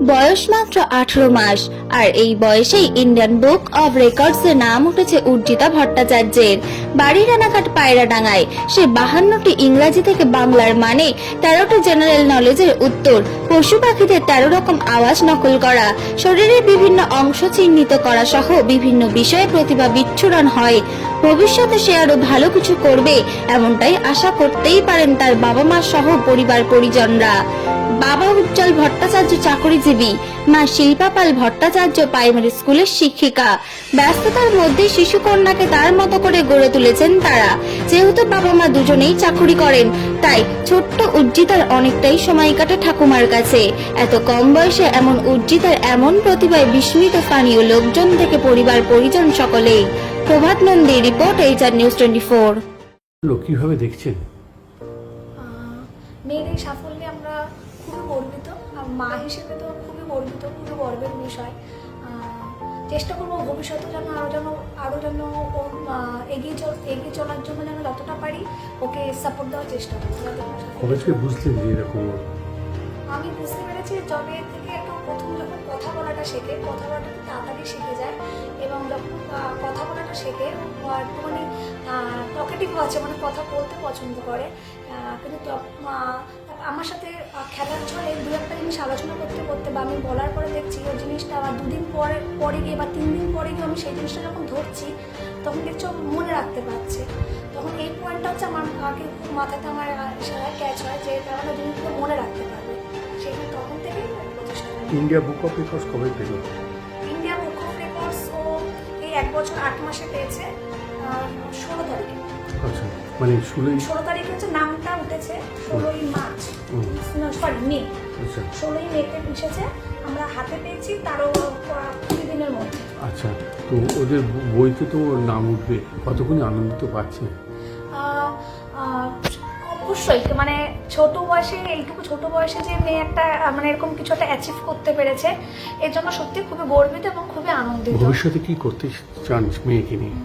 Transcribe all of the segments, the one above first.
বয়স মাত্র আঠারো মাস। আর এই বয়সেই ইন্ডিয়ান বুক অব রেকর্ডস এর নাম উঠেছে উর্জিতা ভট্টাচার্যের। বাড়ি রানাঘাট পায়রাডাঙ্গায়। সে বাহান্নটি ইংরাজি থেকে বাংলার মানে তেরোটি জেনারেল নলেজের উত্তর। পশু পাখিদের তেরো রকম আওয়াজ নকল করা। শরীরের বিভিন্ন অংশ চিহ্নিত করা সহ বিভিন্ন বিষয়ে প্রতিভা বিচ্ছুরণ হয়। ভবিষ্যতে সে আরও ভালো কিছু করবে, এমনটাই আশা করতেই পারেন তার বাবা মা সহ পরিবার পরিজনরা বাবা উজ্জ্বল ভট্টাচার্য চাকরিজীবী মা শিল্পা পাল ভট্টাচার্য প্রাইমারি স্কুলের শিক্ষিকা। ব্যস্ততার মধ্যে শিশু কন্যাকে তার মতো করে গড়ে তুলেছেন তারা। যেহেতু বাবা মা দুজনেই চাকরি করেন তাই ছোট্ট উজ্জিতার অনেকটাই সময় কাটে ঠাকুমার কাছে। এত কম বয়সে এমন উজ্জিতার এমন প্রতিভায় বিস্মিত স্থানীয় লোকজন থেকে পরিবার পরিজন সকলেই Prabhat Nandi report HR news twenty four. লোক কীভাবে দেখছেন? এই সাফল্যে আমরা খুবই গর্বিত। মা হিসেবে তো খুবই গর্বিত, খুবই গর্বের বিষয় চেষ্টা করব ভবিষ্যতে যেন আরও যেন আরও যেন ও এগিয়ে চল এগিয়ে চলার জন্য যেন যতটা পারি ওকে সাপোর্ট দেওয়ার চেষ্টা করব বুঝলেন এরকম? আমি বুঝতে পেরেছি যবে থেকে একটু প্রথম যখন কথা বলাটা শেখে, কথা বলাটা খুব তাড়াতাড়ি শিখে যায় এবং যখন কথা বলাটা শেখে একটুখানি টকেটিভ আছে মানে কথা বলতে পছন্দ করে কিন্তু আমার সাথে খেলার ছলে দু একটা জিনিস আলোচনা করতে করতে বা আমি বলার পরে দেখছি, ওই জিনিসটা আবার দুদিন পরে পরে গিয়ে বা তিন দিন পরে গিয়ে আমি সেই জিনিসটা যখন ধরছি, তখন দেখছি মনে রাখতে পারছে। তখন এই পয়েন্টটা হচ্ছে আমার আগে মাথাতে আমার ক্যাচ হয় যে, তারা জিনিসগুলো মনে রাখতে ইন্ডিয়া বুক অফ রেকর্ডস কবে পেল? ইন্ডিয়া বুক অফ রেকর্ডস ও এই এক বছর আট মাসে পেয়েছে ষোলো তারিখে। আচ্ছা মানে ষোলোই ষোলো তারিখে হচ্ছে নামটা উঠেছে ষোলোই মার্চ। সরি মে। আচ্ছা। ষোলোই মেতে এসেছে আমরা হাতে পেয়েছি তারও কুড়ি দিনের মধ্যে আচ্ছা তো ওদের বইতে তো নাম উঠবে কতক্ষণ আনন্দিত পাচ্ছে? অবশ্যই মানে ছোট বয়সে এইটুকু ছোট বয়সে যে মেয়ে একটা মানে এরকম কিছু একটা অ্যাচিভ করতে পেরেছে এর জন্য সত্যি খুবই গর্বিত এবং খুবই আনন্দিত। ভবিষ্যতে কি করতে চান মেয়েকে নিয়ে?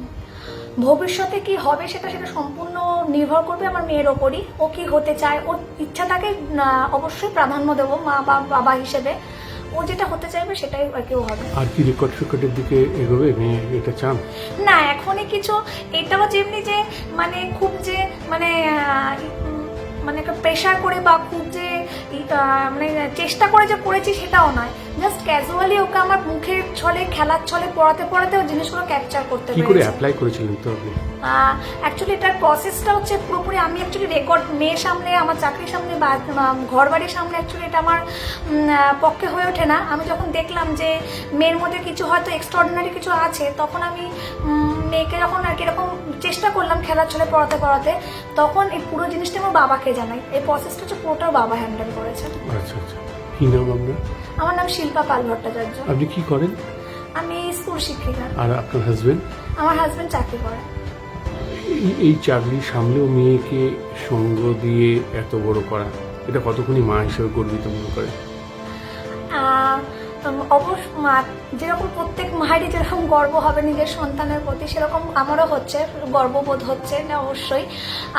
ভবিষ্যতে কি হবে সেটা সেটা সম্পূর্ণ নির্ভর করবে আমার মেয়ের ওপরই। ও কি হতে চায় ওর ইচ্ছাটাকে অবশ্যই প্রাধান্য দেবো মা বা বাবা হিসেবে। ও যেটা হতে চাইবে সেটাই আর কি হবে। আর কি রেকর্ড ফেকর্ডের দিকে এগোবে মেয়ে এটা চান? না এখনই কিছু এটাও যেমনি যে মানে খুব যে মানে মানে একটা প্রেশার করে বা খুব যে মানে চেষ্টা করে যে করেছি সেটাও নয়। জাস্ট ক্যাজুয়ালি ওকে আমার মুখের ছলে খেলার ছলে পড়াতে পড়াতে ও জিনিসগুলো ক্যাপচার করতে কি করে অ্যাপ্লাই করেছিলেন তো আপনি? অ্যাকচুয়ালি এটার প্রসেসটা হচ্ছে পুরোপুরি আমি অ্যাকচুয়ালি রেকর্ড মেয়ের সামনে আমার চাকরির সামনে বা ঘর বাড়ির সামনে অ্যাকচুয়ালি এটা আমার পক্ষে হয়ে ওঠে না। আমি যখন দেখলাম যে মেয়ের মধ্যে কিছু হয়তো এক্সট্রাঅর্ডিনারি কিছু আছে তখন আমি মেয়েকে যখন আর কি এরকম করলাম খেলার ছলে পড়াতে পড়াতে তখন এই পুরো জিনিসটা আমার বাবাকে জানাই। এই প্রসেসটা হচ্ছে পুরোটা বাবা হ্যান্ডেল করেছে। আচ্ছা আচ্ছা। কি নাম আপনার? আমার নাম শিল্পা পাল ভট্টাচার্য। আপনি কি করেন? আমি স্কুল শিক্ষিকা। আর আপনার হাজবেন্ড আমার হাজব্যান্ড চাকরি করে। এই চাকরি সামলেও মেয়েকে সঙ্গ দিয়ে এত বড় করা এটা কতক্ষণই মা হিসেবে গর্বিত মনে করে অবশ্য মা- যেরকম প্রত্যেক মায়েরই যেরকম গর্ব হবে নিজের সন্তানের প্রতি সেরকম আমারও হচ্ছে গর্ববোধ হচ্ছে না অবশ্যই।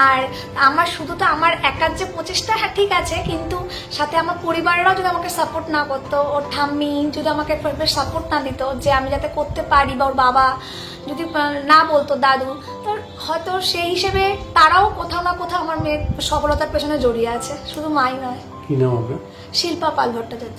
আর আমার শুধু তো আমার একার যে প্রচেষ্টা হ্যাঁ ঠিক আছে কিন্তু সাথে আমার পরিবারেরাও যদি আমাকে সাপোর্ট না করতো ওর ঠাম্মি যদি আমাকে সাপোর্ট না দিত যে আমি যাতে করতে পারি বা ওর বাবা যদি না বলতো দাদু তো হয়তো সেই হিসেবে তারাও কোথাও না কোথাও আমার মেয়ের সফলতার পেছনে জড়িয়ে আছে শুধু মাই নয়। কি নাম শিল্পা পাল ভট্টাচার্য